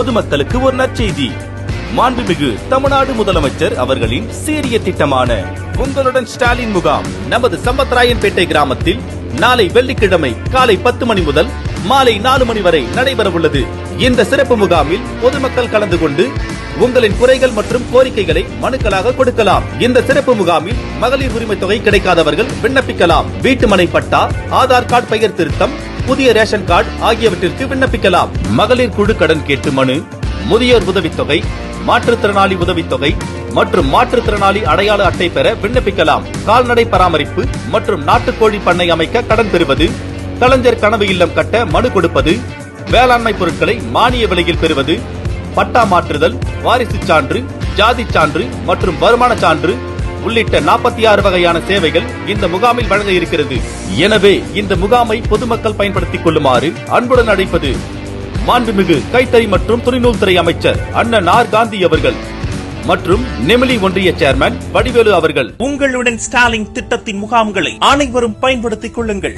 பொதுமக்களுக்கு ஒரு நற்செய்தி. மாண்புமிகு தமிழ்நாடு முதலமைச்சர் அவர்களின் சீரிய திட்டமான உங்களுடன் ஸ்டாலின் முகாம் நமது சம்பத்ராயன்பேட்டை கிராமத்தில் நாளை வெள்ளிக்கிழமை காலை பத்து மணி முதல் மாலை நாலு மணி வரை நடைபெறவுள்ளது. இந்த சிறப்பு முகாமில் பொதுமக்கள் கலந்து கொண்டு உங்களின் குறைகள் மற்றும் கோரிக்கைகளை மனுக்களாக கொடுக்கலாம். இந்த சிறப்பு முகாமில் மகளிர் உரிமை தொகை கிடைக்காதவர்கள் விண்ணப்பிக்கலாம். வீட்டுமனை பட்டா ஆதார் கார்டு பெயர் திருத்தம் புதிய ரேஷன் கார்டு ஆகியவற்றிற்கு விண்ணப்பிக்கலாம். மகளிர் குழு கடன் கேட்டு மனு முதியோர் உதவித்தொகை மாற்றுத்திறனாளி உதவித்தொகை மற்றும் மாற்றுத்திறனாளி அடையாள அட்டை பெற விண்ணப்பிக்கலாம். கால்நடை பராமரிப்பு மற்றும் நாட்டுக்கோழி பண்ணை அமைக்க கடன் பெறுவது கலைஞர் கனவு இல்லம் கட்ட மனு கொடுப்பது வேளாண்மை பொருட்களை மானிய விலையில் பெறுவது பட்டா மாற்றுதல் வாரிசு சான்று ஜாதி சான்று மற்றும் வருமான சான்று உள்ளிட்ட நாற்பத்தி ஆறு வகையான சேவைகள் இந்த முகாமில் வழங்க இருக்கிறது. எனவே இந்த முகாமை பொதுமக்கள் பயன்படுத்திக் கொள்ளுமாறு அன்புடன் அழைப்பது மாண்புமிகு கைத்தறி மற்றும் துணிநூல் துறை அமைச்சர் அண்ணன் ஆர் காந்தி அவர்கள் மற்றும் நெமிலி ஒன்றிய சேர்மன் வடிவேலு அவர்கள். உங்களுடன் ஸ்டாலின் திட்டத்தின் முகாம்களை அனைவரும் பயன்படுத்திக் கொள்ளுங்கள்.